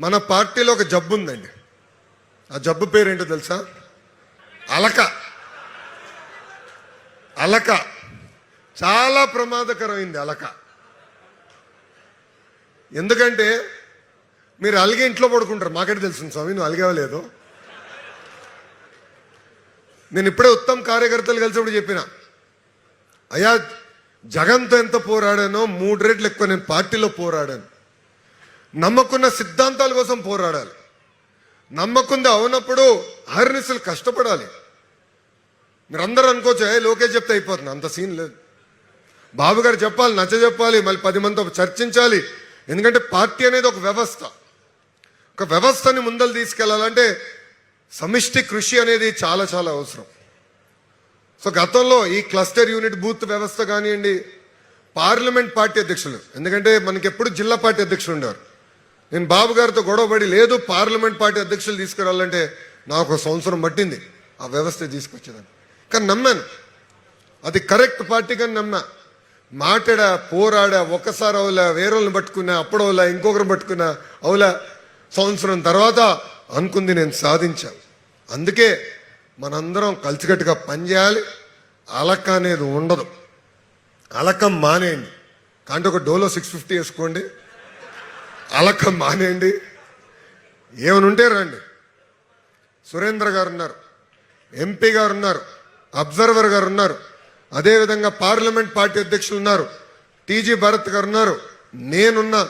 మన పార్టీలో ఒక జబ్బు ఉందండి. ఆ జబ్బు పేరేంటో తెలుసా? అలక. అలక. చాలా ప్రమాదకరమైంది అలక. ఎందుకంటే మీరు అలిగే ఇంట్లో పడుకుంటారు. మాకంటే తెలుసు స్వామి నువ్వు అలిగేవలేదు నేను ఇప్పుడే ఉత్తమ్ కార్యకర్తలు కలిసినప్పుడు చెప్పిన అయ్యా జగన్తో ఎంత పోరాడానో మూడు రెట్లు ఎక్కువ నేను పార్టీలో పోరాడాను. నమ్మకున్న సిద్ధాంతాల కోసం పోరాడాలి. నమ్మకుంది అవునప్పుడు అహర్నిశలు కష్టపడాలి. మీరందరూ అనుకోవచ్చు ఏ లోకేష్ చెప్తే అయిపోతుంది. అంత సీన్ లేదు. బాబు గారు చెప్పాలి నచ్చ చెప్పాలి మళ్ళీ పది మందితో చర్చించాలి. ఎందుకంటే పార్టీ అనేది ఒక వ్యవస్థ. ఒక వ్యవస్థని ముందలు తీసుకెళ్ళాలంటే సమిష్టి కృషి అనేది చాలా చాలా అవసరం. సో గతంలో ఈ క్లస్టర్ యూనిట్ బూత్ వ్యవస్థ కానివ్వండి పార్లమెంట్ పార్టీ అధ్యక్షులు. ఎందుకంటే మనకి ఎప్పుడు జిల్లా పార్టీ అధ్యక్షులు ఉండేవారు. నేను బాబు గారితో గొడవపడి లేదు పార్లమెంట్ పార్టీ అధ్యక్షులు తీసుకురావాలంటే నాకు ఒక సంవత్సరం పట్టింది ఆ వ్యవస్థ తీసుకొచ్చేదాన్ని. కానీ నమ్మాను. అది కరెక్ట్ పార్టీ కానీ నమ్మా. మాట్లాడా పోరాడా ఒకసారి అవులా వేరేళ్ళని పట్టుకున్నా అప్పుడవులా ఇంకొకరు పట్టుకున్నా అవులా. సంవత్సరం తర్వాత అనుకుంది నేను సాధించా. అందుకే మనందరం కలిసికట్టుగా పనిచేయాలి. అలక అనేది ఉండదు. అలకం మానేయండి. కాబట్టి ఒక డోలో సిక్స్ ఫిఫ్టీ వేసుకోండి. అలకం మానేయండి. ఏమైనా ఉంటే రండి. సురేంద్ర గారు ఉన్నారు ఎంపీ గారు ఉన్నారు అబ్జర్వర్ గారు ఉన్నారు అదేవిధంగా పార్లమెంట్ పార్టీ అధ్యక్షులు ఉన్నారు. టీజీ భరత్ గారు ఉన్నారు నేనున్నా.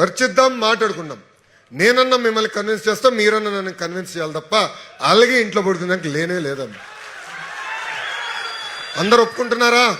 చర్చిద్దాం మాట్లాడుకుందాం. నేనన్నా మిమ్మల్ని కన్విన్స్ చేస్తా మీరన్నా నన్ను కన్విన్స్ చేయాలి తప్ప అలాగే ఇంట్లో పడుతుందానికి లేనే లేదమ్మా. అందరు ఒప్పుకుంటున్నారా?